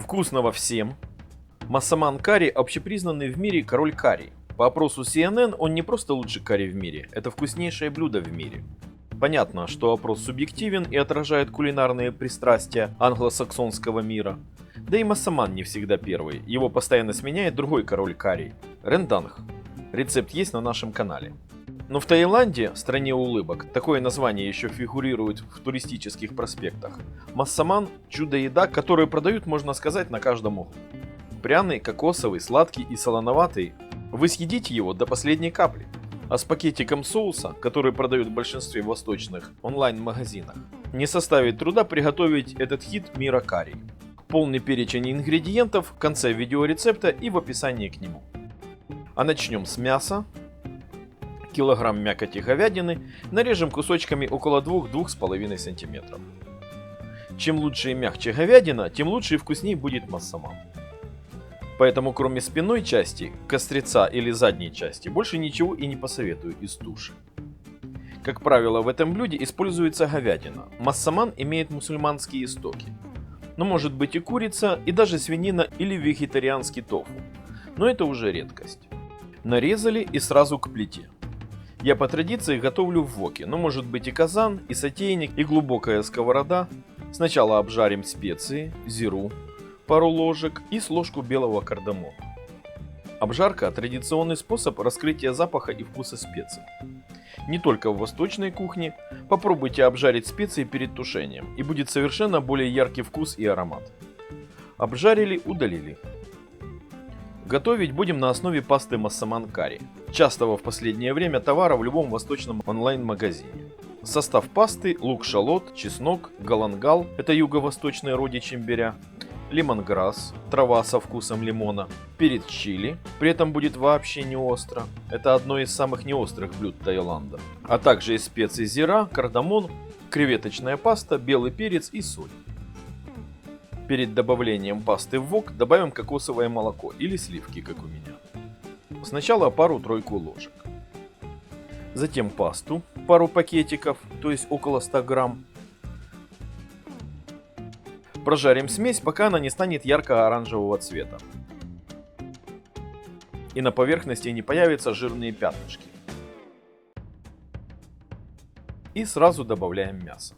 Вкусного всем! Массаман карри общепризнанный в мире король карри. По опросу CNN он не просто лучший карри в мире, это вкуснейшее блюдо в мире. Понятно, что опрос субъективен и отражает кулинарные пристрастия англосаксонского мира. Да и Массаман не всегда первый, его постоянно сменяет другой король карри – Ренданг. Рецепт есть на нашем канале. Но в Таиланде, стране улыбок, такое название еще фигурирует в туристических проспектах. Массаман – чудо-еда, которую продают, можно сказать, на каждом углу. Пряный, кокосовый, сладкий и солоноватый. Вы съедите его до последней капли. А с пакетиком соуса, который продают в большинстве восточных онлайн-магазинах, не составит труда приготовить этот хит мира карри. Полный перечень ингредиентов в конце видеорецепта и в описании к нему. А начнем с мяса, килограмм мякоти говядины нарежем кусочками около 2-2,5 см. Чем лучше и мягче говядина, тем лучше и вкуснее будет массаман. Поэтому кроме спинной части, кострица или задней части, больше ничего и не посоветую из туши. Как правило, в этом блюде используется говядина. Массаман имеет мусульманские истоки. Но может быть и курица, и даже свинина или вегетарианский тофу. Но это уже редкость. Нарезали и сразу к плите. Я по традиции готовлю в воке, но может быть и казан, и сотейник, и глубокая сковорода. Сначала обжарим специи, зиру, пару ложек и с ложку белого кардамона. Обжарка – традиционный способ раскрытия запаха и вкуса специй. Не только в восточной кухне, попробуйте обжарить специи перед тушением, и будет совершенно более яркий вкус и аромат. Обжарили, удалили. Готовить будем на основе пасты массаман карри, частого в последнее время товара в любом восточном онлайн-магазине. Состав пасты – лук-шалот, чеснок, галангал – это юго-восточный родич имбиря, лимонграсс, трава со вкусом лимона, перец чили, при этом будет вообще не остро. Это одно из самых неострых блюд Таиланда. А также из специй зира, кардамон, креветочная паста, белый перец и соль. Перед добавлением пасты в вок добавим кокосовое молоко или сливки, как у меня. Сначала пару-тройку ложек. Затем пасту, пару пакетиков, то есть около 100 грамм. Прожарим смесь, пока она не станет ярко-оранжевого цвета. И на поверхности не появятся жирные пятнышки. И сразу добавляем мясо.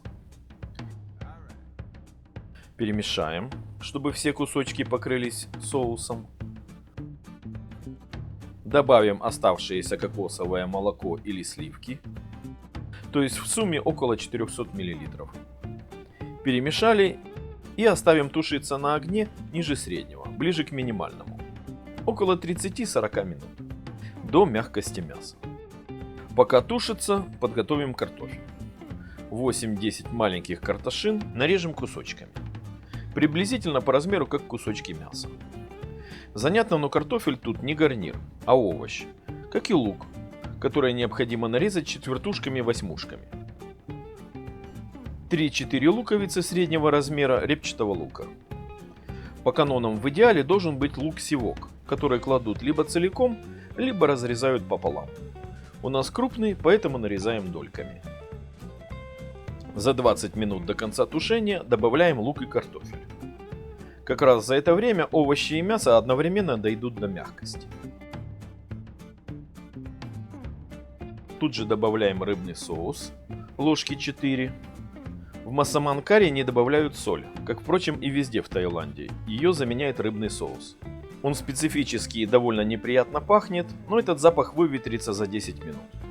Перемешаем, чтобы все кусочки покрылись соусом. Добавим оставшееся кокосовое молоко или сливки, то есть в сумме около 400 мл. Перемешали и оставим тушиться на огне ниже среднего, ближе к минимальному, около 30-40 минут, до мягкости мяса. Пока тушится, подготовим картофель. 8-10 маленьких картошин нарежем кусочками приблизительно по размеру как кусочки мяса. Занятно, но картофель тут не гарнир, а овощ, как и лук, который необходимо нарезать четвертушками-восьмушками. 3-4 луковицы среднего размера репчатого лука. По канонам в идеале должен быть лук-сивок, который кладут либо целиком, либо разрезают пополам. У нас крупный, поэтому нарезаем дольками. За 20 минут до конца тушения добавляем лук и картофель. Как раз за это время овощи и мясо одновременно дойдут до мягкости. Тут же добавляем рыбный соус, ложки 4. В массаман карри не добавляют соль, как впрочем и везде в Таиланде. Ее заменяет рыбный соус. Он специфический и довольно неприятно пахнет, но этот запах выветрится за 10 минут.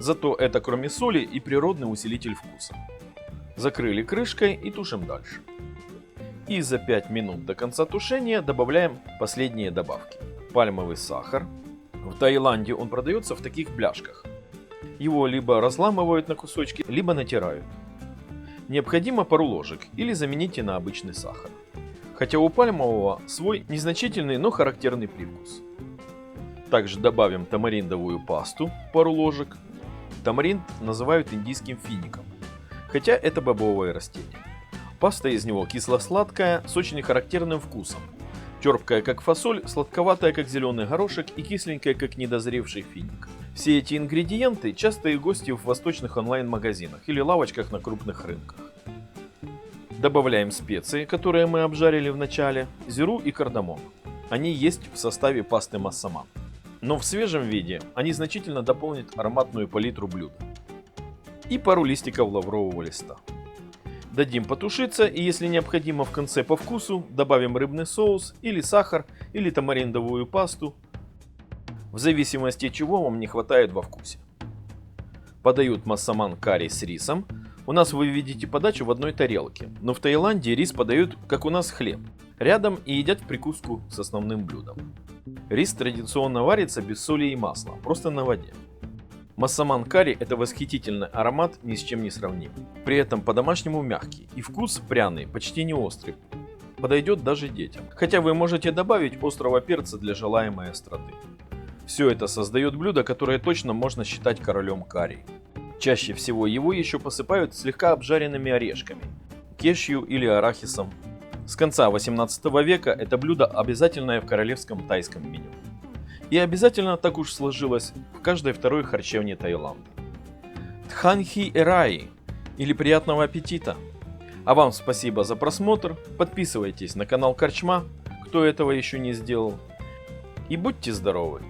Зато это кроме соли и природный усилитель вкуса. Закрыли крышкой и тушим дальше. И за 5 минут до конца тушения добавляем последние добавки. Пальмовый сахар. В Таиланде он продается в таких бляшках. Его либо разламывают на кусочки, либо натирают. Необходимо пару ложек или замените на обычный сахар. Хотя у пальмового свой незначительный, но характерный привкус. Также добавим тамариндовую пасту, пару ложек, Тамаринд называют индийским фиником, хотя это бобовое растение. Паста из него кисло-сладкая, с очень характерным вкусом. Терпкая, как фасоль, сладковатая, как зеленый горошек и кисленькая, как недозревший финик. Все эти ингредиенты – частые гости в восточных онлайн-магазинах или лавочках на крупных рынках. Добавляем специи, которые мы обжарили в начале, зиру и кардамон. Они есть в составе пасты массаман. Но в свежем виде они значительно дополнят ароматную палитру блюда. И пару листиков лаврового листа. Дадим потушиться и если необходимо в конце по вкусу добавим рыбный соус или сахар или тамариндовую пасту, в зависимости чего вам не хватает во вкусе. Подают массаман карри с рисом. У нас вы видите подачу в одной тарелке, но в Таиланде рис подают, как у нас хлеб, рядом и едят прикуску с основным блюдом. Рис традиционно варится без соли и масла, просто на воде. Массаман карри – это восхитительный аромат, ни с чем не сравнимый. При этом по-домашнему мягкий и вкус пряный, почти не острый. Подойдет даже детям. Хотя вы можете добавить острого перца для желаемой остроты. Все это создает блюдо, которое точно можно считать королем карри. Чаще всего его еще посыпают слегка обжаренными орешками, кешью или арахисом. С конца 18 века это блюдо обязательное в королевском тайском меню. И обязательно так уж сложилось в каждой второй харчевне Таиланда. Тханхи Эраи или приятного аппетита! А вам спасибо за просмотр, подписывайтесь на канал Корчма, кто этого еще не сделал, и будьте здоровы!